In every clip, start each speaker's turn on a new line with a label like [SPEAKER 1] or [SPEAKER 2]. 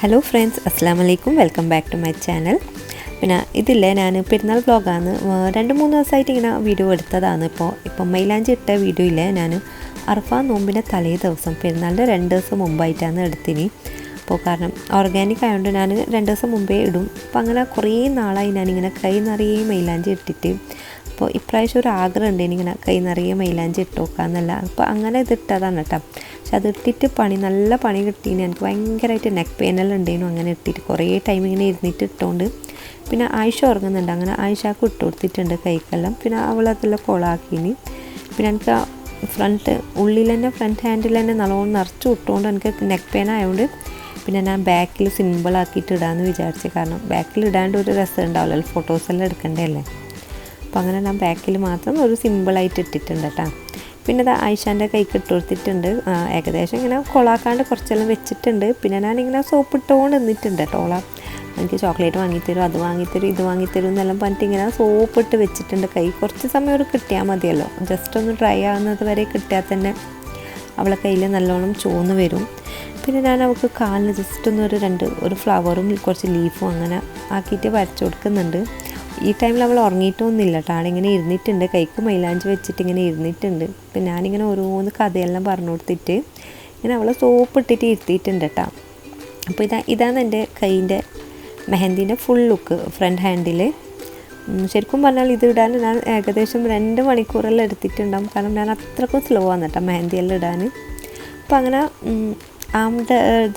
[SPEAKER 1] Hello friends അസ്സാം വലൈക്കും welcome back to my channel പിന്നെ ഇതില്ലേ ഞാൻ പെരുന്നാൾ വ്ളോഗാണ് രണ്ട് മൂന്ന് ദിവസമായിട്ട് ഇങ്ങനെ വീഡിയോ എടുത്തതാണ് ഇപ്പോൾ ഇപ്പം മൈലാഞ്ചി ഇട്ട വീഡിയോ ഇല്ലേ ഞാൻ അർഫാ നോമ്പിന്റെ തലേ ദിവസം പെരുന്നാളിന്റെ രണ്ട് ദിവസം മുമ്പായിട്ടാണ് എടുത്തിന് അപ്പോൾ കാരണം ഓർഗാനിക് ആയതുകൊണ്ട് ഞാൻ രണ്ട് ദിവസം മുമ്പേ ഇടും. അപ്പോൾ അങ്ങനെ കുറേ നാളായി ഞാനിങ്ങനെ കൈ നിറയെ മൈലാഞ്ചി ഇട്ടിട്ട് അപ്പോൾ ഇപ്രാവശ്യം ഒരു ആഗ്രഹം ഉണ്ട് ഇങ്ങനെ കൈ നിറയെ മൈലാഞ്ചി ഇട്ട് നോക്കാമെന്നല്ല അപ്പോൾ അങ്ങനെ ഇത് ഇട്ടതാണ് കേട്ടോ. പക്ഷെ അത് ഇട്ടിട്ട് പണി നല്ല പണി കിട്ടീന്. എനിക്ക് ഭയങ്കരമായിട്ട് നെക്ക് പെയിനെല്ലാം ഉണ്ടായിരുന്നു അങ്ങനെ ഇട്ടിട്ട്. കുറേ ടൈം ഇങ്ങനെ ഇരുന്നിട്ട് ഇട്ടുകൊണ്ട് പിന്നെ ആയിഷ ഉറങ്ങുന്നുണ്ട്. അങ്ങനെ ആയിഷക്ക് ഇട്ട് കൊടുത്തിട്ടുണ്ട് കൈക്കെല്ലാം. പിന്നെ അവളതെല്ലാം കൊളാക്കിന് പിന്നെ എനിക്ക് ഫ്രണ്ട് ഉള്ളിൽ തന്നെ ഫ്രണ്ട് ഹാൻഡിൽ തന്നെ നല്ലോണം നിറച്ച് ഇട്ടുകൊണ്ട് എനിക്ക് നെക്ക് പെയിൻ ആയതുകൊണ്ട് പിന്നെ ഞാൻ ബാക്കിൽ സിമ്പിളാക്കിയിട്ട് ഇടാമെന്ന് വിചാരിച്ചു. കാരണം ബാക്കിൽ ഇടാണ്ട് ഒരു രസം ഉണ്ടാവില്ലല്ലോ. ഫോട്ടോസെല്ലാം എടുക്കണ്ടല്ലേ അപ്പോൾ അങ്ങനെ ഞാൻ ബാക്കിൽ മാത്രം ഒരു സിമ്പിളായിട്ട് ഇട്ടിട്ടുണ്ട് കേട്ടോ. പിന്നെ അത് ആയിഷാന്റെ കൈക്ക് ഇട്ട് കൊടുത്തിട്ടുണ്ട് ഏകദേശം ഇങ്ങനെ കൊളാക്കാണ്ട് കുറച്ചെല്ലാം വെച്ചിട്ടുണ്ട്. പിന്നെ ഞാനിങ്ങനെ സോപ്പ് ഇട്ടുകൊണ്ട് നിന്നിട്ടുണ്ട് കേട്ടോ ഓള. എനിക്ക് ചോക്ലേറ്റ് വാങ്ങിത്തരും അത് വാങ്ങിത്തരും ഇത് വാങ്ങിത്തരും എന്നെല്ലാം പറഞ്ഞിട്ട് ഇങ്ങനെ സോപ്പ് ഇട്ട് വെച്ചിട്ടുണ്ട് കൈ. കുറച്ച് സമയം ഒരു കിട്ടിയാൽ മതിയല്ലോ. ജസ്റ്റ് ഒന്ന് ഡ്രൈ ആകുന്നത് വരെ കിട്ടിയാൽ തന്നെ അവളെ കയ്യിൽ നല്ലോണം ചോന്ന് വരും. പിന്നെ ഞാൻ അവൾക്ക് കാലിന് ജസ്റ്റ് ഒന്ന് ഒരു രണ്ട് ഒരു ഫ്ലവറും കുറച്ച് ലീഫും അങ്ങനെ ആക്കിയിട്ട് വരച്ചു കൊടുക്കുന്നുണ്ട്. ഈ ടൈമിൽ അവൾ ഉറങ്ങിയിട്ടൊന്നുമില്ല. കേട്ടോ ആളിങ്ങനെ ഇരുന്നിട്ടുണ്ട്. കൈക്ക് മൈലാഞ്ചി വെച്ചിട്ട് ഇങ്ങനെ ഇരുന്നിട്ടുണ്ട്. അപ്പം ഞാനിങ്ങനെ ഓരോന്ന് കഥയെല്ലാം പറഞ്ഞു കൊടുത്തിട്ട് ഇങ്ങനെ അവളെ സോപ്പ് ഇട്ടിട്ട് ഇരുത്തിയിട്ടുണ്ട് കേട്ടോ അപ്പോൾ ഇതാ ഇതാണ് എന്റെ കൈയിന്റെ മെഹന്തിന്റെ ഫുൾ ലുക്ക് ഫ്രണ്ട് ഹാൻഡിൽ ശരിക്കും പറഞ്ഞാൽ ഇത് ഇടാൻ ഞാൻ ഏകദേശം രണ്ട് മണിക്കൂറെല്ലാം എടുത്തിട്ടുണ്ടാകും കാരണം ഞാൻ അത്രക്കും സ്ലോ ആണ് കേട്ടോ മെഹന്തിയെല്ലാം ഇടാൻ. അപ്പം അങ്ങനെ ആ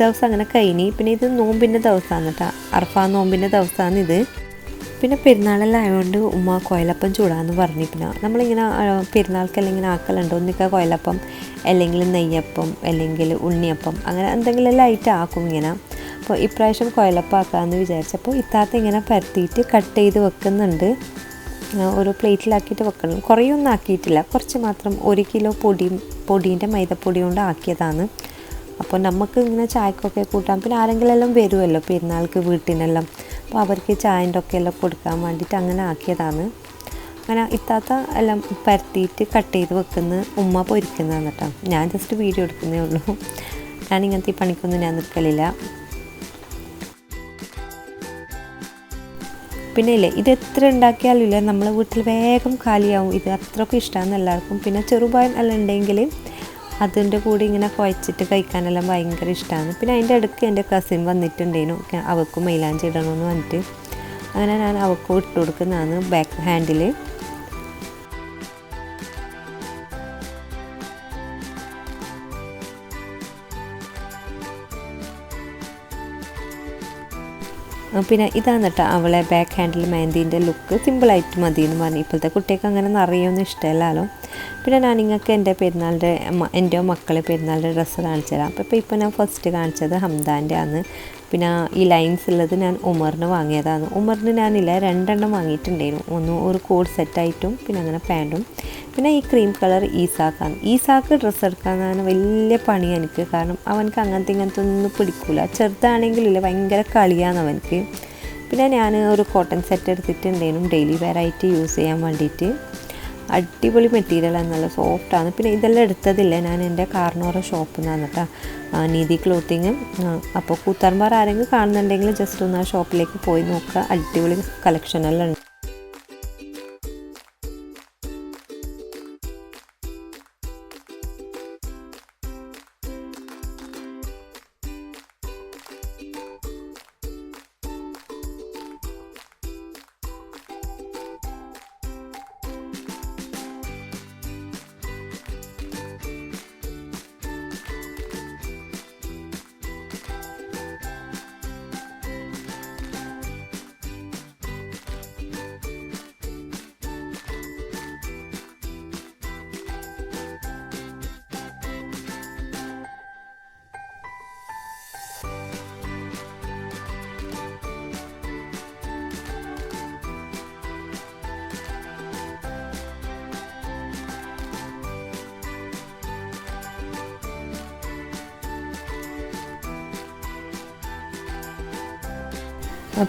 [SPEAKER 1] ദിവസം അങ്ങനെ കഴിഞ്ഞ്. പിന്നെ ഇത് നോമ്പിന്റെ ദിവസമാണ് കേട്ടോ അർഫാ നോമ്പിന്റെ ദിവസമാണ് ഇത് പിന്നെ പെരുന്നാളെല്ലാം ആയതുകൊണ്ട് ഉമ്മ കോയിലപ്പം ചൂടാന്ന് പറഞ്ഞു. പിന്നെ നമ്മളിങ്ങനെ പെരുന്നാൾക്ക് ഇങ്ങനെ ആക്കലുണ്ട്? ഒന്നിക്ക കോയിലപ്പം അല്ലെങ്കിൽ നെയ്യപ്പം അല്ലെങ്കിൽ ഉണ്ണിയപ്പം അങ്ങനെ എന്തെങ്കിലും എല്ലാം ആയിട്ട് ആക്കും ഇങ്ങനെ. അപ്പോൾ ഇപ്രാവശ്യം കോയിലപ്പം ആക്കാമെന്ന് വിചാരിച്ചപ്പോൾ ഇത്താത്ത ഇങ്ങനെ പരത്തിയിട്ട് കട്ട് ചെയ്ത് വെക്കുന്നുണ്ട്. ഒരു പ്ലേറ്റിലാക്കിയിട്ട് വെക്കണം. കുറേയൊന്നും ആക്കിയിട്ടില്ല. കുറച്ച് മാത്രം ഒരു കിലോ പൊടി പൊടീന്റെ മൈദപ്പൊടി കൊണ്ട് ആക്കിയതാണ്. അപ്പോൾ നമുക്ക് ഇങ്ങനെ ചായക്കൊക്കെ കൂട്ടാം. പിന്നെ ആരെങ്കിലും എല്ലാം വരുമല്ലോ പെരുന്നാൾക്ക് വീട്ടിനെല്ലാം. അപ്പോൾ അവർക്ക് ചായന്റെ ഒക്കെ എല്ലാം കൊടുക്കാൻ വേണ്ടിയിട്ട് അങ്ങനെ ആക്കിയതാണ്. അങ്ങനെ ഇത്താത്ത എല്ലാം പരത്തിയിട്ട് കട്ട് ചെയ്ത് വെക്കുന്ന ഉമ്മ പൊരിക്കുന്നതാണ് കേട്ടോ. ഞാൻ ജസ്റ്റ് വീഡിയോ എടുക്കുന്നേ ഉള്ളൂ. ഞാൻ ഇങ്ങനത്തെ ഈ പണിക്കൊന്നും ഞാൻ നിൽക്കലില്ല. പിന്നെ ഇല്ലേ ഇത് എത്ര ഉണ്ടാക്കിയാലും ഇല്ലേ നമ്മളെ വീട്ടിൽ വേഗം കാലിയാവും. ഇത് അത്രയ്ക്കും ഇഷ്ടമാണ് എല്ലാവർക്കും. പിന്നെ ചെറുപായം എല്ലാം ഉണ്ടെങ്കിൽ അതിന്റെ കൂടെ ഇങ്ങനെ കുഴച്ചിട്ട് കഴിക്കാനെല്ലാം ഭയങ്കര ഇഷ്ടമാണ് പിന്നെ അതിന്റെ ഇടയ്ക്ക് എന്റെ കസിൻ വന്നിട്ടുണ്ടേനു. അവൾക്ക് മൈലാഞ്ചി ഇടണമെന്ന് വന്നിട്ട് അങ്ങനെ ഞാൻ അവൾക്കും ഇട്ട് കൊടുക്കുന്നതാണ് ബാക്ക് ഹാൻഡിൽ പിന്നെ ഇതാണ് കേട്ടോ അവളെ ബാക്ക് ഹാൻഡിൽ മെഹന്തിന്റെ ലുക്ക് സിമ്പിളായിട്ട് മതി എന്ന് പറഞ്ഞു. ഇപ്പോഴത്തെ കുട്ടികൾക്ക് അങ്ങനെ നിറയൊന്നും ഇഷ്ടമല്ലല്ലോ പിന്നെ ഞാൻ നിങ്ങൾക്ക് എന്റെ പെരുന്നാളിന്റെ എന്റെ മക്കളെ പെരുന്നാളിന്റെ ഡ്രസ്സ് കാണിച്ചു തരാം അപ്പോൾ ഇപ്പോൾ ഞാൻ ഫസ്റ്റ് കാണിച്ചത് ഹംദാന്റെ ആണ് പിന്നെ ഈ ലൈൻസ് ഉള്ളത് ഞാൻ ഉമറിന് വാങ്ങിയതാണ്. ഉമറിന് ഞാനില്ല രണ്ടെണ്ണം വാങ്ങിയിട്ടുണ്ടായിരുന്നു. ഒന്ന് ഒരു കോഡ് സെറ്റായിട്ടും പിന്നെ അങ്ങനെ പാന്റും പിന്നെ ഈ ക്രീം കളർ ഈസാക്കാണ്. ഈസാക്ക് ഡ്രസ്സ് എടുക്കാനാണ് വലിയ പണി എനിക്ക്. കാരണം അവനക്ക് അങ്ങനത്തെ ഇങ്ങനത്തെ ഒന്നും പിടിക്കില്ല ചെറുതാണെങ്കിലില്ല ഭയങ്കര കളിയാണ് അവനക്ക് പിന്നെ ഞാൻ ഒരു കോട്ടൺ സെറ്റ് എടുത്തിട്ടുണ്ടായിരുന്നു. ഡെയിലി വെയർ ആയിട്ട് യൂസ് ചെയ്യാൻ വേണ്ടിയിട്ട്. അടിപൊളി മെറ്റീരിയലാണ് നല്ല സോഫ്റ്റാണ് പിന്നെ ഇതെല്ലാം എടുത്തതില്ല? ഞാൻ എന്റെ കാർണോറ ഷോപ്പിൽ നിന്നാണ് കേട്ടോ നീതി ക്ലോത്തിങ് അപ്പോൾ കൂത്താർമാർ ആരെങ്കിലും കാണുന്നുണ്ടെങ്കിൽ ജസ്റ്റ് ഒന്ന് ആ ഷോപ്പിലേക്ക് പോയി നോക്കുക. അടിപൊളി കളക്ഷനെല്ലാം ഉണ്ട്.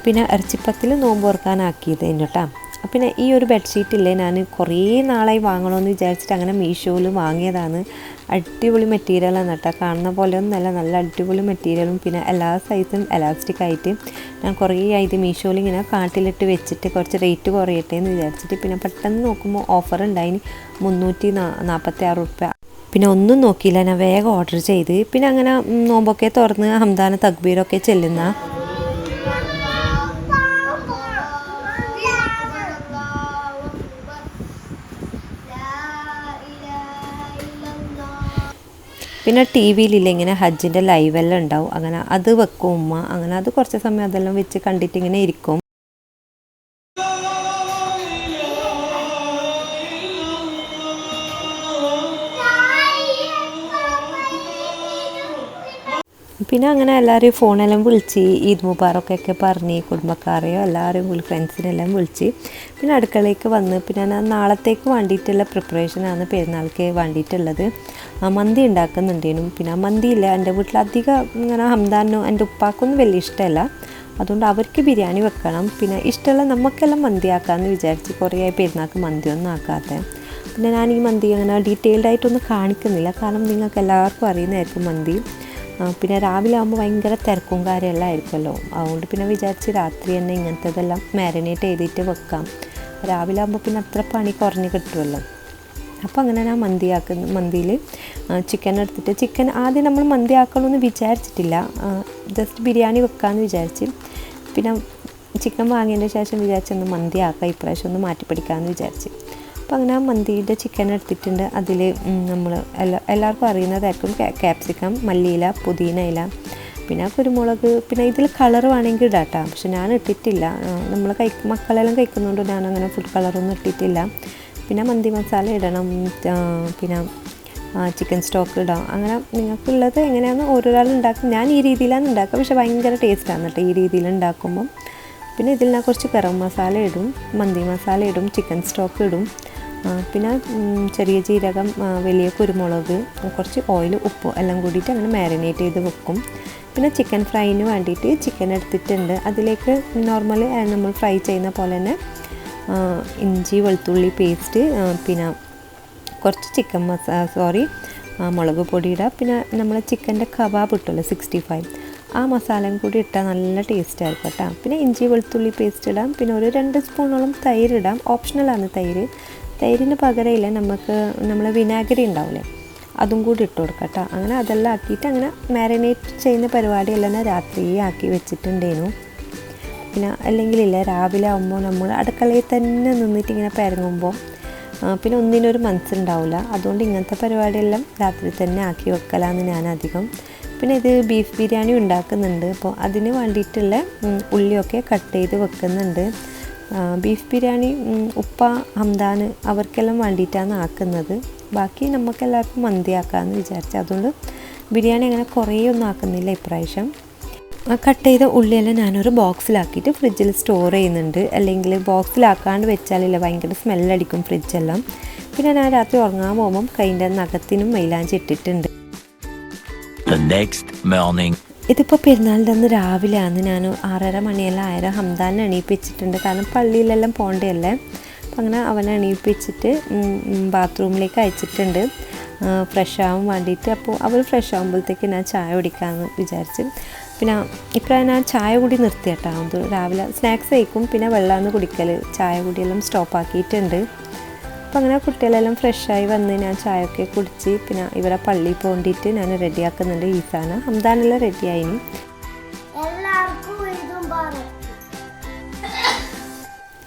[SPEAKER 1] പിന്നെ ഇറച്ചിപ്പത്തിൽ നോമ്പ് ഓർക്കാനാക്കിയത് കേട്ടോ. പിന്നെ ഈ ഒരു ബെഡ്ഷീറ്റില്ലേ ഞാൻ കുറേ നാളായി വാങ്ങണമെന്ന് വിചാരിച്ചിട്ട് അങ്ങനെ മീഷോയിൽ വാങ്ങിയതാണ്. അടിപൊളി മെറ്റീരിയലാണ് കേട്ടോ. കാണുന്ന പോലെ ഒന്നല്ല നല്ല അടിപൊളി മെറ്റീരിയലും പിന്നെ എല്ലാ സൈസും എലാസ്റ്റിക് ആയിട്ട് ഞാൻ കുറേ ആയത് മീഷോയിൽ ഇങ്ങനെ കാട്ടിലിട്ട് വെച്ചിട്ട് കുറച്ച് റേറ്റ് കുറയട്ടെ എന്ന് വിചാരിച്ചിട്ട് പിന്നെ പെട്ടെന്ന് നോക്കുമ്പോൾ ഓഫർ ഉണ്ടായി മുന്നൂറ്റി നാൽപ്പത്തി ആറ് റുപ്യ പിന്നെ ഒന്നും നോക്കിയില്ല ഞാൻ വേഗം ഓർഡർ ചെയ്ത്. പിന്നെ അങ്ങനെ നോമ്പൊക്കെ തുറന്ന് ഹംദാന തക്ബീറൊക്കെ ചെല്ലുന്ന പിന്നെ ടി വിയിലില്ല ഇങ്ങനെ ഹജ്ജിന്റെ ലൈവെല്ലാം ഉണ്ടാവും. അങ്ങനെ അത് വെക്കും ഉമ്മ. അങ്ങനെ അത് കുറച്ച് സമയം അതെല്ലാം വെച്ച് കണ്ടിട്ട് ഇങ്ങനെ ഇരിക്കും. പിന്നെ അങ്ങനെ എല്ലാവരെയും ഫോണെല്ലാം വിളിച്ച് ഈദ് മുബാറക്കൊക്കെ പറഞ്ഞ് കുടുംബക്കാരെയോ എല്ലാവരെയും ഫ്രണ്ട്സിനെല്ലാം വിളിച്ച് പിന്നെ അടുക്കളയ്ക്ക് വന്ന് പിന്നെ ഞാൻ നാളത്തേക്ക് വേണ്ടിയിട്ടുള്ള പ്രിപ്പറേഷനാണ് പെരുന്നാൾക്ക് വേണ്ടിയിട്ടുള്ളത്. ആ മന്തി ഉണ്ടാക്കുന്നുണ്ടേനും. പിന്നെ ആ മന്തിയില്ല എന്റെ വീട്ടിൽ അധികം ഇങ്ങനെ ഹംദാനോ എന്റെ ഉപ്പാക്കൊന്നും വലിയ ഇഷ്ടമല്ല. അതുകൊണ്ട് അവർക്ക് ബിരിയാണി വെക്കണം. പിന്നെ ഇഷ്ടമുള്ള നമുക്കെല്ലാം മന്തി ആക്കാമെന്ന് വിചാരിച്ച് കുറേ പെരുന്നാൾക്ക് മന്തിയൊന്നും ആക്കാത്ത. പിന്നെ ഞാൻ ഈ മന്തി അങ്ങനെ ഡീറ്റെയിൽഡ് ആയിട്ടൊന്നും കാണിക്കുന്നില്ല. കാരണം നിങ്ങൾക്ക് എല്ലാവർക്കും അറിയുന്നതായിരിക്കും മന്തി. പിന്നെ രാവിലെ ആകുമ്പോൾ ഭയങ്കര തിരക്കും കാര്യമെല്ലാം ആയിരിക്കുമല്ലോ. അതുകൊണ്ട് പിന്നെ വിചാരിച്ച് രാത്രി തന്നെ ഇങ്ങനത്തേതെല്ലാം മാരിനേറ്റ് ചെയ്തിട്ട് വെക്കാം. രാവിലെ ആകുമ്പോൾ പിന്നെ അത്ര പണി കുറഞ്ഞ് കിട്ടുമല്ലോ. അപ്പോൾ അങ്ങനെ ഞാൻ മന്തി ആക്കുന്ന മന്തിയിൽ ചിക്കൻ എടുത്തിട്ട് ചിക്കൻ ആദ്യം നമ്മൾ മന്തി ആക്കണമെന്ന് വിചാരിച്ചിട്ടില്ല. ജസ്റ്റ് ബിരിയാണി വെക്കാമെന്ന് വിചാരിച്ച്. പിന്നെ ചിക്കൻ വാങ്ങിയതിന്റെ ശേഷം വിചാരിച്ചൊന്ന് മന്തി ആക്കാം ഇപ്രാവശ്യം ഒന്ന് മാറ്റി പിടിക്കാമെന്ന് വിചാരിച്ച്. അപ്പോൾ അങ്ങനെ ആ മന്തിയുടെ ചിക്കൻ എടുത്തിട്ടുണ്ട്. അതിൽ നമ്മൾ എല്ലാ എല്ലാവർക്കും അറിയുന്നതായിരിക്കും ക്യാപ്സിക്കം മല്ലിയില പുതിന ഇല പിന്നെ കുരുമുളക് പിന്നെ ഇതിൽ കളർ വേണമെങ്കിൽ ഇടാം കേട്ടോ പക്ഷെ ഞാൻ ഇട്ടിട്ടില്ല. നമ്മൾ കഴി മക്കളെല്ലാം കഴിക്കുന്നതുകൊണ്ട് ഞാൻ ഫുഡ് കളറൊന്നും ഇട്ടിട്ടില്ല. പിന്നെ മന്തി മസാല ഇടണം. പിന്നെ ചിക്കൻ സ്റ്റോക്ക് ഇടാം. അങ്ങനെ നിങ്ങൾക്കുള്ളത് എങ്ങനെയാണെന്ന് ഓരോരാൾ ഉണ്ടാക്കും. ഞാൻ ഈ രീതിയിലാണ് ഉണ്ടാക്കുക. പക്ഷെ ഭയങ്കര ടേസ്റ്റാണ് കേട്ടോ ഈ രീതിയിൽ ഉണ്ടാക്കുമ്പം. പിന്നെ ഇതിൽ ഞാൻ കുറച്ച് ഗരം മസാല ഇടും. മന്തി മസാല ഇടും. ചിക്കൻ സ്റ്റോക്ക് ഇടും. പിന്നെ ചെറിയ ജീരകം വലിയ കുരുമുളക് കുറച്ച് ഓയിൽ ഉപ്പ് എല്ലാം കൂടിയിട്ട് അങ്ങനെ മാരിനേറ്റ് ചെയ്ത് വെക്കും. പിന്നെ ചിക്കൻ ഫ്രൈന് വേണ്ടിയിട്ട് ചിക്കൻ എടുത്തിട്ടുണ്ട്. അതിലേക്ക് നോർമലി നമ്മൾ ഫ്രൈ ചെയ്യുന്ന പോലെ തന്നെ ഇഞ്ചി വെളുത്തുള്ളി പേസ്റ്റ് പിന്നെ കുറച്ച് ചിക്കൻ മസാ സോറി മുളക് പൊടി ഇടുക പിന്നെ നമ്മൾ ചിക്കന്റെ കബാബ് ഇട്ടുമല്ലോ സിക്സ്റ്റി ഫൈവ് ആ മസാലയും കൂടി ഇട്ടാൽ നല്ല ടേസ്റ്റ് ആയിരിക്കും കേട്ടോ. പിന്നെ ഇഞ്ചി വെളുത്തുള്ളി പേസ്റ്റ് ഇടാം. പിന്നെ ഒരു രണ്ട് സ്പൂണോളം തൈര് ഇടാം. ഓപ്ഷണലാണ് തൈര്. തൈരിന് പകരമില്ല നമുക്ക് നമ്മൾ വിനാഗിരി ഉണ്ടാവില്ലേ? അതും കൂടി ഇട്ട് കൊടുക്കാം കേട്ടോ. അങ്ങനെ അതെല്ലാം ആക്കിയിട്ട് അങ്ങനെ മാരിനേറ്റ് ചെയ്യുന്ന പരിപാടിയെല്ലാം രാത്രി ആക്കി വെച്ചിട്ടുണ്ടേനു. പിന്നെ അല്ലെങ്കിലില്ല രാവിലെ ആകുമ്പോൾ നമ്മൾ അടുക്കളയിൽ തന്നെ നിന്നിട്ട് ഇങ്ങനെ പരങ്ങുമ്പോൾ പിന്നെ ഒന്നിനൊരു മനസ്സുണ്ടാവില്ല. അതുകൊണ്ട് ഇങ്ങനത്തെ പരിപാടിയെല്ലാം രാത്രി തന്നെ ആക്കി വെക്കലാന്ന് ഞാൻ അധികം പിന്നെ ഇത് ബീഫ് ബിരിയാണി ഉണ്ടാക്കുന്നുണ്ട്. അപ്പോൾ അതിന് വേണ്ടിയിട്ടുള്ള ഉള്ളിയൊക്കെ കട്ട് ചെയ്ത് വെക്കുന്നുണ്ട്. ബീഫ് ബിരിയാണി ഉപ്പ ഹംദാന് അവർക്കെല്ലാം വേണ്ടിയിട്ടാണ് ആക്കുന്നത്. ബാക്കി നമുക്കെല്ലാവർക്കും മന്തി ആക്കാമെന്ന് വിചാരിച്ചു അതുകൊണ്ട് ബിരിയാണി അങ്ങനെ കുറേ ഒന്നും ആക്കുന്നില്ല ഇപ്രാവശ്യം. കട്ട് ചെയ്ത ഉള്ളിയെല്ലാം ഞാനൊരു ബോക്സിലാക്കിയിട്ട് ഫ്രിഡ്ജിൽ സ്റ്റോർ ചെയ്യുന്നുണ്ട്. അല്ലെങ്കിൽ ബോക്സിലാക്കാണ്ട് വെച്ചാലില്ല ഭയങ്കര സ്മെല്ലടിക്കും ഫ്രിഡ്ജെല്ലാം പിന്നെ ഞാൻ രാത്രി ഉറങ്ങാൻ പോകുമ്പം കൈന്റെ നഖത്തിനും മൈലാഞ്ചി ഇട്ടിട്ടുണ്ട്. ഇതിപ്പോൾ പെരുന്നാളിന്റെ അന്ന് രാവിലെയാണ്. ഞാൻ ആറര മണിയെല്ലാം ആയിരം ഹംദാനെ എണീപ്പിച്ചിട്ടുണ്ട്. കാരണം പള്ളിയിലെല്ലാം പോകേണ്ടതല്ലേ അപ്പം അങ്ങനെ അവനെ എണീപ്പിച്ചിട്ട് ബാത്റൂമിലേക്ക് അയച്ചിട്ടുണ്ട്. ഫ്രഷ് ആവാൻ വേണ്ടിയിട്ട് അപ്പോൾ അവർ ഫ്രഷ് ആകുമ്പോഴത്തേക്ക് ഞാൻ ചായ കുടിക്കാമെന്ന് വിചാരിച്ച്. പിന്നെ ഇപ്പം ഞാൻ ചായ കൂടി നിർത്തിയിട്ടാണ് രാവിലെ സ്നാക്സ് കഴിക്കും പിന്നെ വെള്ളമാണ് കുടിക്കൽ ചായ കുടിയെല്ലാം സ്റ്റോപ്പ് ആക്കിയിട്ടുണ്ട് അപ്പോൾ അങ്ങനെ കുട്ടികളെല്ലാം ഫ്രഷായി വന്ന് ഞാൻ ചായയൊക്കെ കുടിച്ച് പിന്നെ ഇവരെ പള്ളി പോകേണ്ടിയിട്ട് ഞാൻ റെഡിയാക്കുന്നുണ്ട് ഈസാന. ഹംദാനെല്ലാം റെഡിയായിനി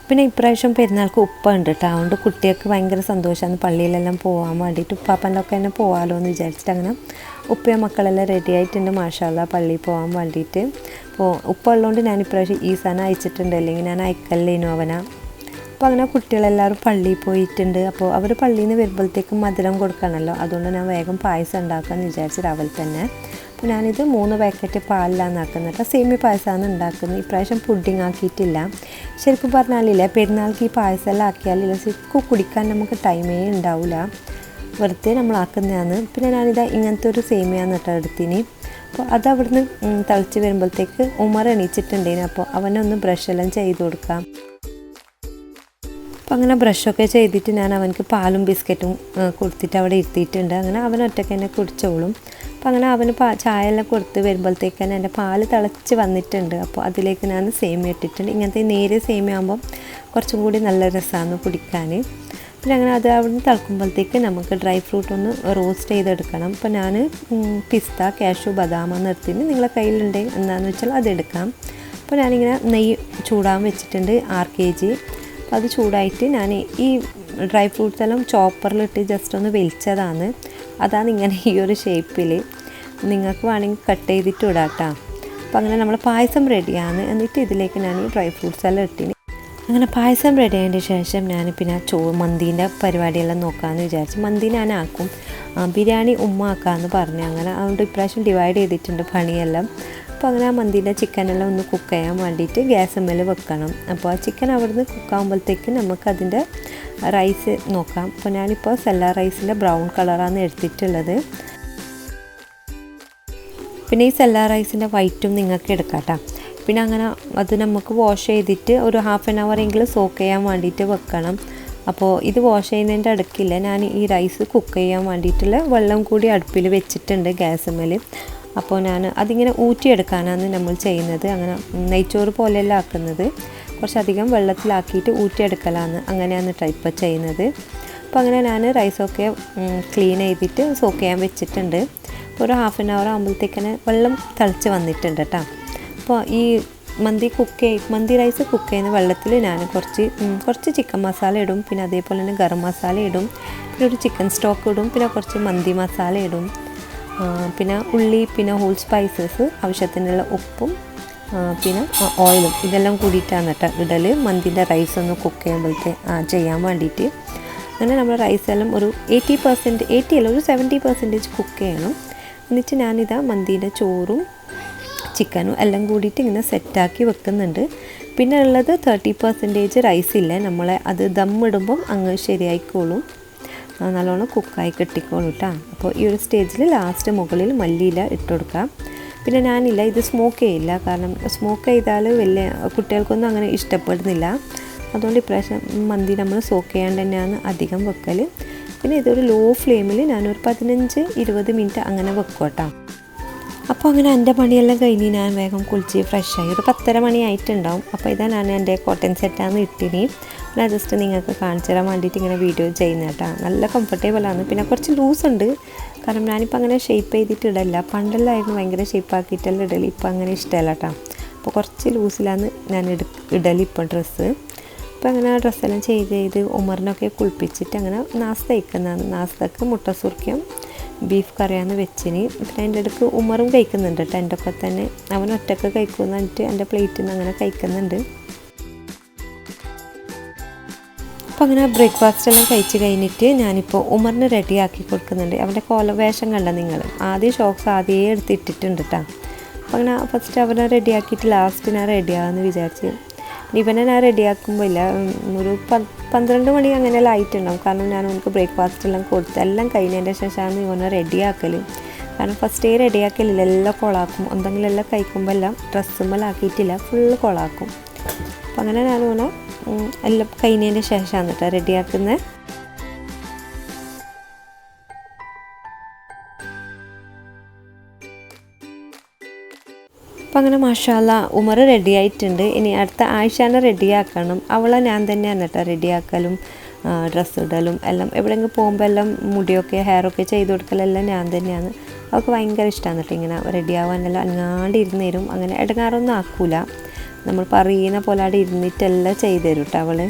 [SPEAKER 1] പിന്നെ ഇപ്രാവശ്യം പെരുന്നാൾക്ക് ഉപ്പ ഉണ്ട് കേട്ടോ അതുകൊണ്ട് കുട്ടികൾക്ക് ഭയങ്കര സന്തോഷമാണ് പള്ളിയിലെല്ലാം പോകാൻ വേണ്ടിയിട്ട് ഉപ്പാപ്പന്റെ ഒക്കെ തന്നെ പോകാമല്ലോ എന്ന് വിചാരിച്ചിട്ട് അങ്ങനെ ഉപ്പയും മക്കളെല്ലാം റെഡി ആയിട്ടുണ്ട് മാഷാല്ല പള്ളിയിൽ പോകാൻ വേണ്ടിയിട്ട്. അപ്പോൾ ഉപ്പ ഉള്ളതുകൊണ്ട് ഞാൻ ഇപ്രാവശ്യം ഈസാന അയച്ചിട്ടുണ്ട്. അല്ലെങ്കിൽ ഞാൻ അയക്കല്ലേനു അവനാ. അപ്പോൾ അങ്ങനെ കുട്ടികളെല്ലാവരും പള്ളിയിൽ പോയിട്ടുണ്ട്. അപ്പോൾ അവർ പള്ളിയിൽ നിന്ന് വരുമ്പോഴത്തേക്കും മധുരം കൊടുക്കണമല്ലോ അതുകൊണ്ട് ഞാൻ വേഗം പായസം ഉണ്ടാക്കാമെന്ന് വിചാരിച്ചു രാവിലെ തന്നെ. അപ്പോൾ ഞാനിത് മൂന്ന് പാക്കറ്റ് പാലിലാണ് ആക്കുന്നത് കേട്ടോ സേമി പായസമാണ് ഉണ്ടാക്കുന്നത് ഇപ്രാവശ്യം പുഡിങ് ആക്കിയിട്ടില്ല. ശരിക്കും പറഞ്ഞാലില്ലേ പെരുന്നാൾക്ക് ഈ പായസം എല്ലാം ആക്കിയാലില്ല ശരിക്കും കുടിക്കാൻ നമുക്ക് ടൈമേ ഉണ്ടാവില്ല വെറുതെ നമ്മൾ ആക്കുന്നതാണ്. പിന്നെ ഞാനിതാ ഇങ്ങനത്തെ ഒരു സേമിയാണ് കേട്ടോ എടുത്തിന്. അപ്പോൾ അത് അവിടുന്ന് തിളച്ച് വരുമ്പോഴത്തേക്ക് ഉമർ എണീച്ചിട്ടുണ്ടേനു. അപ്പോൾ അവനൊന്ന് ബ്രഷെല്ലാം ചെയ്ത് കൊടുക്കാം. അങ്ങനെ ബ്രഷൊക്കെ ചെയ്തിട്ട് ഞാൻ അവനക്ക് പാലും ബിസ്ക്കറ്റും കൊടുത്തിട്ട് അവിടെ ഇരുത്തിയിട്ടുണ്ട്. അങ്ങനെ അവൻ ഒറ്റയ്ക്ക് തന്നെ കുടിച്ചോളും. അപ്പോൾ അങ്ങനെ അവന് പാ ചായ എല്ലാം കൊടുത്ത് വരുമ്പോഴത്തേക്ക് തന്നെ എന്റെ പാൽ തിളച്ച് വന്നിട്ടുണ്ട്. അപ്പോൾ അതിലേക്ക് ഞാൻ സേമിയ ഇട്ടിട്ടുണ്ട്. ഇങ്ങനത്തെ നേരെ സേമിയ ആകുമ്പം കുറച്ചും കൂടി നല്ല രസമാണ് കുടിക്കാൻ പിന്നെ അങ്ങനെ അത് അവിടെ നിന്ന് തിളക്കുമ്പോഴത്തേക്ക് നമുക്ക് ഡ്രൈ ഫ്രൂട്ട് ഒന്ന് റോസ്റ്റ് ചെയ്തെടുക്കണം. അപ്പോൾ ഞാൻ പിസ്ത കാഷു ബദാം നിർത്തിന് നിങ്ങളെ കയ്യിലുണ്ടെങ്കിൽ എന്താണെന്ന് വെച്ചാൽ അതെടുക്കാം അപ്പോൾ ഞാനിങ്ങനെ നെയ്യ് ചൂടാൻ വെച്ചിട്ടുണ്ട് ആർ കെ ജി. അപ്പോൾ അത് ചൂടായിട്ട് ഞാൻ ഈ ഡ്രൈ ഫ്രൂട്ട്സ് എല്ലാം ചോപ്പറിലിട്ട് ജസ്റ്റ് ഒന്ന് വലിച്ചതാണ്. അതാണ് ഇങ്ങനെ ഈ ഒരു ഷേപ്പിൽ നിങ്ങൾക്ക് വേണമെങ്കിൽ കട്ട് ചെയ്തിട്ട് ഇടാം കേട്ടോ അപ്പോൾ അങ്ങനെ നമ്മൾ പായസം റെഡിയാണ് എന്നിട്ട് ഇതിലേക്ക് ഞാൻ ഈ ഡ്രൈ ഫ്രൂട്ട്സ് എല്ലാം ഇട്ടിന്. അങ്ങനെ പായസം റെഡി ആയതിന്റെ ശേഷം ഞാൻ പിന്നെ ചോ മന്തീന്റെ പരിപാടിയെല്ലാം നോക്കാമെന്ന് വിചാരിച്ചു മന്തി ഞാൻ ആക്കും. ബിരിയാണി ഉമ്മ ആക്കാമെന്ന് പറഞ്ഞു. അങ്ങനെ അതുകൊണ്ട് ഇപ്രാവശ്യം ഡിവൈഡ് ചെയ്തിട്ടുണ്ട് പണിയെല്ലാം. അപ്പോൾ അങ്ങനെ ആ മന്തിന്റെ ചിക്കനെല്ലാം ഒന്ന് കുക്ക് ചെയ്യാൻ വേണ്ടിയിട്ട് ഗ്യാസ് മേലെ വെക്കണം. അപ്പോൾ ആ ചിക്കൻ അവിടുന്ന് കുക്കാകുമ്പോഴത്തേക്ക് നമുക്ക് അതിന്റെ റൈസ് നോക്കാം. അപ്പോൾ ഞാനിപ്പോൾ സെല്ല റൈസിന്റെ ബ്രൗൺ കളറാണ് എടുത്തിട്ടുള്ളത്. പിന്നെ ഈ സെല്ല റൈസിന്റെ വൈറ്റും നിങ്ങൾക്ക് എടുക്കാം പിന്നെ അങ്ങനെ അത് നമുക്ക് വാഷ് ചെയ്തിട്ട് ഒരു ഹാഫ് ആൻ അവർ എങ്കിലും സോക്ക് ചെയ്യാൻ വേണ്ടിയിട്ട് വെക്കണം. അപ്പോൾ ഇത് വാഷ് ചെയ്യുന്നതിന്റെ അടുക്കില്ല ഞാൻ ഈ റൈസ് കുക്ക് ചെയ്യാൻ വേണ്ടിയിട്ടുള്ള വെള്ളം കൂടി അടുപ്പിൽ വെച്ചിട്ടുണ്ട് ഗ്യാസ് മേൽ അപ്പോൾ ഞാൻ അതിങ്ങനെ ഊറ്റിയെടുക്കാനാണ് നമ്മൾ ചെയ്യുന്നത്. അങ്ങനെ നെയ്ച്ചോറ് പോലെയല്ല ആക്കുന്നത്. കുറച്ചധികം വെള്ളത്തിലാക്കിയിട്ട് ഊറ്റിയെടുക്കലാണ് അങ്ങനെയാണ് ടൈപ്പ് ചെയ്യുന്നത്. അപ്പോൾ അങ്ങനെ ഞാൻ റൈസൊക്കെ ക്ലീൻ ചെയ്തിട്ട് സോക്ക് ചെയ്യാൻ വെച്ചിട്ടുണ്ട്. അപ്പോൾ ഒരു ഹാഫ് ആൻ അവർ ആകുമ്പോഴത്തേക്കിന് വെള്ളം തിളച്ച് വന്നിട്ടുണ്ട് കേട്ടോ. അപ്പോൾ ഈ മന്തി കുക്ക് ചെയ് മന്തി റൈസ് കുക്ക് ചെയ്യുന്ന വെള്ളത്തിൽ ഞാൻ കുറച്ച് കുറച്ച് ചിക്കൻ മസാല ഇടും. പിന്നെ അതേപോലെ തന്നെ ഗരം മസാല ഇടും. പിന്നെ ഒരു ചിക്കൻ സ്റ്റോക്ക് ഇടും. പിന്നെ കുറച്ച് മന്തി മസാല ഇടും. പിന്നെ ഉള്ളി പിന്നെ ഹോൾ സ്പൈസസ് ആവശ്യത്തിനുള്ള ഉപ്പും പിന്നെ ഓയിലും ഇതെല്ലാം കൂടിയിട്ടാണ് കേട്ടോ ഇടൽ മന്തിന്റെ റൈസ് ഒന്ന് കുക്ക് ചെയ്യുമ്പോഴത്തെ ചെയ്യാൻ വേണ്ടിയിട്ട്. അങ്ങനെ നമ്മൾ റൈസ് എല്ലാം ഒരു എയ്റ്റി പെർസെന്റ് എയ്റ്റി അല്ല ഒരു സെവന്റി പെർസെന്റേജ് കുക്ക് ചെയ്യണം. എന്നിട്ട് ഞാനിതാ മന്തിന്റെ ചോറും ചിക്കനും എല്ലാം കൂടിയിട്ട് ഇങ്ങനെ സെറ്റാക്കി വെക്കുന്നുണ്ട്. പിന്നെ ഉള്ളത് തേർട്ടി പെർസെന്റേജ് റൈസ് ഇല്ല നമ്മളെ അത് ദമ്മിടുമ്പം അങ്ങ് ശരിയായിക്കോളും. നല്ലോണം കുക്കായി കിട്ടിക്കോളൂ കേട്ടോ അപ്പോൾ ഈ ഒരു സ്റ്റേജിൽ ലാസ്റ്റ് മുകളിൽ മല്ലിയില ഇട്ട് കൊടുക്കാം. പിന്നെ ഞാനില്ല ഇത് സ്മോക്ക് ചെയ്യില്ല. കാരണം സ്മോക്ക് ചെയ്താൽ വലിയ കുട്ടികൾക്കൊന്നും അങ്ങനെ ഇഷ്ടപ്പെടുന്നില്ല. അതുകൊണ്ട് ഇപ്രാവശ്യം മന്തി നമ്മൾ സോക്ക് ചെയ്യാണ്ട് തന്നെയാണ് അധികം വെക്കൽ പിന്നെ ഇതൊരു ലോ ഫ്ലെയിമിൽ ഞാനൊരു പതിനഞ്ച് ഇരുപത് മിനിറ്റ് അങ്ങനെ വെക്കും കേട്ടോ അപ്പോൾ അങ്ങനെ എന്റെ പണിയെല്ലാം കഴിഞ്ഞ് ഞാൻ വേഗം കുളിച്ച് ഫ്രഷായി ഒരു പത്തര മണി ആയിട്ടുണ്ടാവും. അപ്പോൾ ഇതാ ഞാൻ എന്റെ കോട്ടൺ സെറ്റാണ് ഇട്ടിനി. ഞാൻ ജസ്റ്റ് നിങ്ങൾക്ക് കാണിച്ചു തരാൻ വേണ്ടിയിട്ട് ഇങ്ങനെ വീഡിയോ ചെയ്യുന്ന കേട്ടോ നല്ല കംഫർട്ടബിളാണ് പിന്നെ കുറച്ച് ലൂസ് ഉണ്ട്. കാരണം ഞാനിപ്പോൾ അങ്ങനെ ഷേപ്പ് ചെയ്തിട്ട് ഇടല്ല പണ്ടെല്ലായിരുന്നു ഭയങ്കര ഷേപ്പ് ആക്കിയിട്ടെല്ലാം ഇടൽ ഇപ്പോൾ അങ്ങനെ ഇഷ്ടമല്ല കേട്ടോ അപ്പോൾ കുറച്ച് ലൂസിലാണ് ഞാൻ ഇട ഇടൽ ഡ്രസ്സ് അപ്പോൾ അങ്ങനെ ഡ്രസ്സെല്ലാം ചെയ്ത് ചെയ്ത് ഉമറിനൊക്കെ കുളിപ്പിച്ചിട്ട് അങ്ങനെ നാസ്ത നാസ്തക്ക് മുട്ട സുർക്കം ബീഫ് കറിയാണ് വെച്ചിന്. പിന്നെ അതിന്റെ ഇടയ്ക്ക് ഉമറും കഴിക്കുന്നുണ്ട് കേട്ടോ എന്റെ ഒക്കെ തന്നെ. അവൻ ഒറ്റയ്ക്ക് കഴിക്കുമെന്ന് പറഞ്ഞിട്ട് എന്റെ പ്ലേറ്റിൽ നിന്ന് അങ്ങനെ കഴിക്കുന്നുണ്ട്. അപ്പോൾ അങ്ങനെ ബ്രേക്ക്ഫാസ്റ്റ് എല്ലാം കഴിച്ച് കഴിഞ്ഞിട്ട് ഞാനിപ്പോൾ ഉമറിന് റെഡിയാക്കി കൊടുക്കുന്നുണ്ട്. അവന്റെ കോലവേഷം കണ്ട നിങ്ങൾ? ആദ്യം ഷോക്സ് ആദ്യമേ എടുത്തിട്ടിട്ടുണ്ട് കേട്ടോ അപ്പോൾ അങ്ങനെ ഫസ്റ്റ് അവനെ റെഡിയാക്കിയിട്ട് ലാസ്റ്റ് ഞാൻ റെഡിയാകുമെന്ന് വിചാരിച്ച് ഇവനെ ഞാൻ റെഡിയാക്കുമ്പോൾ ഒരു പന്ത്രണ്ട് മണി അങ്ങനെയെല്ലാം ആയിട്ടുണ്ടാവും കാരണം ഞാൻ അവനക്ക് ബ്രേക്ക്ഫാസ്റ്റ് എല്ലാം കൊടുത്ത് എല്ലാം കഴിഞ്ഞതിന്റെ ശേഷമാണ് ഇവനെ റെഡിയാക്കൽ കാരണം ഫസ്റ്റ് ഫസ്റ്റേ റെഡിയാക്കലില്ല. എല്ലാം കൊളാക്കും. എന്തെങ്കിലും എല്ലാം കഴിക്കുമ്പോൾ എല്ലാം ഡ്രസ്സുമ്മലാക്കിയിട്ടില്ല ഫുള്ള് കൊളാക്കും. അപ്പം അങ്ങനെ ഞാൻ ഇവനെ എല്ലാം കഴിഞ്ഞതിന്റെ ശേഷമാണ് കേട്ടോ റെഡിയാക്കുന്നത് അപ്പം അങ്ങനെ മഷാല ഉമർ റെഡി ആയിട്ടുണ്ട്. ഇനി അടുത്ത ആയിഷാനെ റെഡിയാക്കണം അവളെ ഞാൻ തന്നെയാണ് കേട്ടോ റെഡിയാക്കലും ഡ്രസ്സ് ഇടലും എല്ലാം. എവിടെയെങ്കിലും പോകുമ്പോൾ എല്ലാം മുടിയൊക്കെ ഹെയറൊക്കെ ചെയ്ത് കൊടുക്കലെല്ലാം ഞാൻ തന്നെയാണ്. അവൾക്ക് ഭയങ്കര ഇഷ്ടമാണ് കേട്ടോ ഇങ്ങനെ റെഡി ആവാനെല്ലാം അനങ്ങാണ്ട് ഇരുന്ന് തരും. അങ്ങനെ ഇടങ്ങാറൊന്നും ആക്കൂല. നമ്മൾ പറയുന്ന പോലെ അവിടെ ഇരുന്നിട്ടെല്ലാം ചെയ്തു തരും കേട്ടോ അവൾ.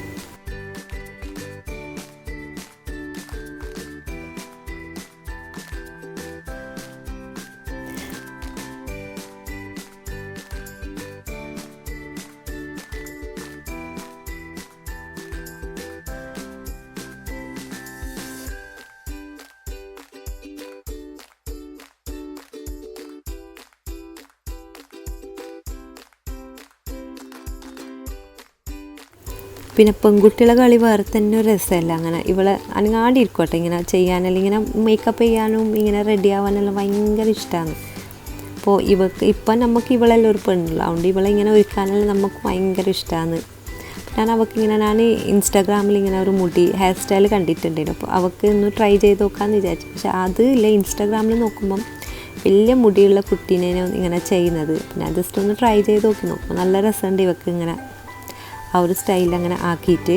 [SPEAKER 1] പിന്നെ പെൺകുട്ടികളെ കളി വേറെ തന്നെ ഒരു രസമല്ല. അങ്ങനെ ഇവളെ അനങ്ങാണ്ടി ഇരിക്കട്ടെ ഇങ്ങനെ ചെയ്യാനെല്ലാം ഇങ്ങനെ മേക്കപ്പ് ചെയ്യാനും ഇങ്ങനെ റെഡി ആവാനെല്ലാം ഭയങ്കര ഇഷ്ടമാണ് അപ്പോൾ ഇവക്ക് ഇപ്പം നമുക്ക് ഇവളെല്ലാം ഒരു പെണ്ണുള്ള. അതുകൊണ്ട് ഇവളെ ഇങ്ങനെ ഒരുക്കാനെല്ലാം നമുക്ക് ഭയങ്കര ഇഷ്ടമാണ് ഞാൻ അവൾക്ക് ഇങ്ങനെ ഞാൻ ഇൻസ്റ്റാഗ്രാമിൽ ഇങ്ങനെ ഒരു മുടി ഹെയർ സ്റ്റൈൽ കണ്ടിട്ടുണ്ടായിരുന്നു. അപ്പോൾ അവൾക്ക് ഒന്ന് ട്രൈ ചെയ്ത് നോക്കാമെന്ന് വിചാരിച്ചു. പക്ഷേ അത് ഇല്ല. ഇൻസ്റ്റാഗ്രാമിൽ നോക്കുമ്പം വലിയ മുടിയുള്ള കുട്ടീനെ ഇങ്ങനെ ചെയ്യുന്നത്. ഞാൻ ജസ്റ്റ് ഒന്ന് ട്രൈ ചെയ്ത് നോക്കി നോക്കും. നല്ല രസമുണ്ട് ഇവക്ക് ഇങ്ങനെ ആ ഒരു സ്റ്റൈലിൽ അങ്ങനെ ആക്കിയിട്ട്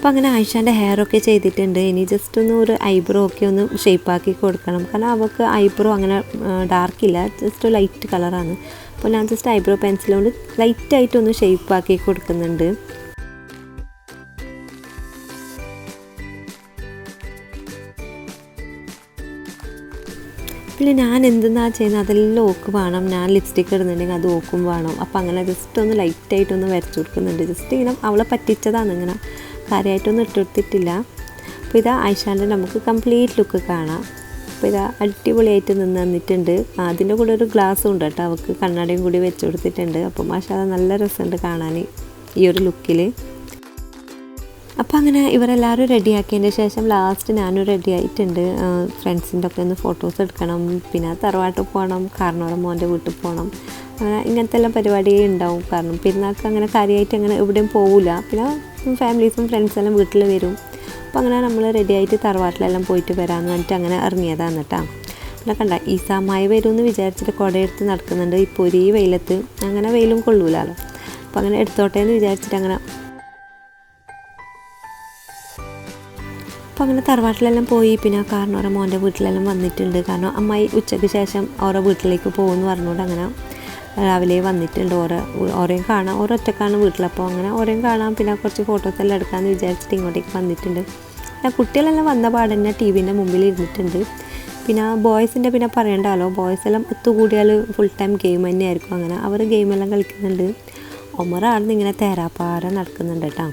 [SPEAKER 1] അപ്പോൾ അങ്ങനെ ആയിഷാന്റെ ഹെയർ ഒക്കെ ചെയ്തിട്ടുണ്ട്. ഇനി ജസ്റ്റ് ഒന്ന് ഒരു ഐബ്രോ ഒക്കെ ഒന്ന് ഷേപ്പാക്കി കൊടുക്കണം. കാരണം അവൾക്ക് ഐബ്രോ അങ്ങനെ ഡാർക്ക് ഇല്ല. ജസ്റ്റ് ലൈറ്റ് കളറാണ് അപ്പോൾ ഞാൻ ജസ്റ്റ് ഐബ്രോ പെൻസിൽ കൊണ്ട് ലൈറ്റായിട്ടൊന്ന് ഷേപ്പാക്കി കൊടുക്കുന്നുണ്ട്. പിന്നെ ഞാൻ എന്തെന്നാ ചെയ്യുന്നത് അതെല്ലാം ഓക്ക് വേണം. ഞാൻ ലിപ്സ്റ്റിക്ക് ഇടുന്നുണ്ടെങ്കിൽ അത് ഓക്കും വേണം. അപ്പോൾ അങ്ങനെ ജസ്റ്റ് ഒന്ന് ലൈറ്റായിട്ടൊന്ന് വരച്ചു കൊടുക്കുന്നുണ്ട്. ജസ്റ്റ് ഇങ്ങനെ അവളെ പറ്റിച്ചതാണ് ഇങ്ങനെ. കാര്യമായിട്ടൊന്നും ഇട്ടുകൊടുത്തിട്ടില്ല. അപ്പോൾ ഇതാ ഐഷാന്റെ നമുക്ക് കംപ്ലീറ്റ് ലുക്ക് കാണാം. അപ്പോൾ ഇതാ അടിപൊളിയായിട്ട് നിന്ന് തന്നിട്ടുണ്ട്. അതിന്റെ കൂടെ ഒരു ഗ്ലാസ് ഉണ്ട് കേട്ടോ. അവൾക്ക് കണ്ണാടിയും കൂടി വെച്ച് കൊടുത്തിട്ടുണ്ട്. അപ്പോൾ മാഷാ നല്ല രസമുണ്ട് കാണാൻ ഈ ഒരു ലുക്കിൽ അപ്പോൾ അങ്ങനെ ഇവരെല്ലാവരും റെഡിയാക്കിയതിന് ശേഷം ലാസ്റ്റ് ഞാനും റെഡി ആയിട്ടുണ്ട്. ഫ്രണ്ട്സിന്റെ ഒക്കെ ഒന്ന് ഫോട്ടോസ് എടുക്കണം. പിന്നെ തറവാട്ട് പോകണം. കാരണവരെ മോന്റെ വീട്ടിൽ പോകണം. അങ്ങനെ ഇങ്ങനത്തെ എല്ലാം പരിപാടി ഉണ്ടാവും. കാരണം പെരുന്നാൾക്ക് അങ്ങനെ കാര്യമായിട്ട് അങ്ങനെ എവിടെയും പോവില്ല. പിന്നെ ഫാമിലീസും ഫ്രണ്ട്സെല്ലാം വീട്ടിൽ വരും. അപ്പോൾ അങ്ങനെ നമ്മൾ റെഡി ആയിട്ട് തറവാട്ടിലെല്ലാം പോയിട്ട് വരാമെന്ന് പറഞ്ഞിട്ട് അങ്ങനെ ഇറങ്ങിയതാണ് കേട്ടോ പിന്നെ കണ്ട ഈസാമായി വരുമെന്ന് വിചാരിച്ചിട്ട് കുടയെടുത്ത് നടക്കുന്നുണ്ട്. ഇപ്പോൾ ഒരു വെയിലത്ത്. അങ്ങനെ വെയിലും കൊള്ളൂലല്ലോ അപ്പോൾ അങ്ങനെ എടുത്തോട്ടെ എന്ന് വിചാരിച്ചിട്ട് അങ്ങനെ അപ്പോൾ അങ്ങനെ തറവാട്ടിലെല്ലാം പോയി. പിന്നെ കാരണം ഓരോ മോന്റെ വീട്ടിലെല്ലാം വന്നിട്ടുണ്ട്. കാരണം അമ്മായി ഉച്ചയ്ക്ക് ശേഷം ഓരോ വീട്ടിലേക്ക് പോകുമെന്ന് പറഞ്ഞുകൊണ്ട് അങ്ങനെ രാവിലെ വന്നിട്ടുണ്ട്. ഓരോ ഓരോയും കാണാം. ഓരോ ഒറ്റക്കാണ് വീട്ടിലപ്പോൾ അങ്ങനെ ഓരോയും കാണാം. പിന്നെ കുറച്ച് ഫോട്ടോസ് എല്ലാം എടുക്കാമെന്ന് വിചാരിച്ചിട്ട് ഇങ്ങോട്ടേക്ക് വന്നിട്ടുണ്ട്. ഞാൻ കുട്ടികളെല്ലാം വന്ന പാടെ തന്നെ ടി വിന്റെ മുമ്പിൽ ഇരുന്നിട്ടുണ്ട്. പിന്നെ ബോയ്സിന്റെ പിന്നെ പറയണ്ടല്ലോ ബോയ്സ് എല്ലാം ഒത്തുകൂടിയാൽ ഫുൾ ടൈം ഗെയിം തന്നെയായിരിക്കും. അങ്ങനെ അവർ ഗെയിമെല്ലാം കളിക്കുന്നുണ്ട്. ഒമറാണ് ഇങ്ങനെ തേരാപ്പാറ നടക്കുന്നുണ്ട് കേട്ടോ.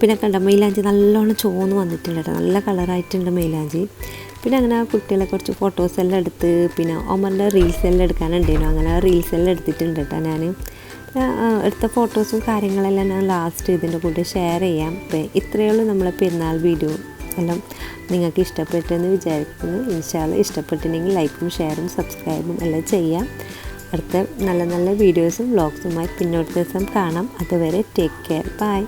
[SPEAKER 1] പിന്നെ കണ്ട മൈലാഞ്ചി നല്ലോണം ചോന്ന് വന്നിട്ടുണ്ട് കേട്ടോ. നല്ല കളറായിട്ടുണ്ട് മൈലാഞ്ചി. പിന്നെ അങ്ങനെ കുട്ടികളെ കുറച്ച് ഫോട്ടോസ് എല്ലാം എടുത്ത് പിന്നെ ഒമറിന്റെ റീൽസ് എല്ലാം എടുക്കാനുണ്ടായിരുന്നു. അങ്ങനെ റീൽസ് എല്ലാം എടുത്തിട്ടുണ്ട് കേട്ടോ ഞാൻ എടുത്ത ഫോട്ടോസും കാര്യങ്ങളെല്ലാം ഞാൻ ലാസ്റ്റ് ഇതിന്റെ കൂടെ ഷെയർ ചെയ്യാം. അപ്പോൾ ഇത്രയേ ഉള്ളൂ നമ്മളെ പെരുന്നാൾ വീഡിയോ എല്ലാം നിങ്ങൾക്ക് ഇഷ്ടപ്പെട്ടെന്ന് വിചാരിക്കുന്നു. ഇൻഷാൽ ഇഷ്ടപ്പെട്ടിട്ടുണ്ടെങ്കിൽ ലൈക്കും ഷെയറും സബ്സ്ക്രൈബും എല്ലാം ചെയ്യാം. അടുത്ത നല്ല നല്ല വീഡിയോസും വ്ളോഗ്സുമായി പിന്നോട്ട് ദിവസം കാണാം. അതുവരെ ടേക്ക് കെയർ ബൈ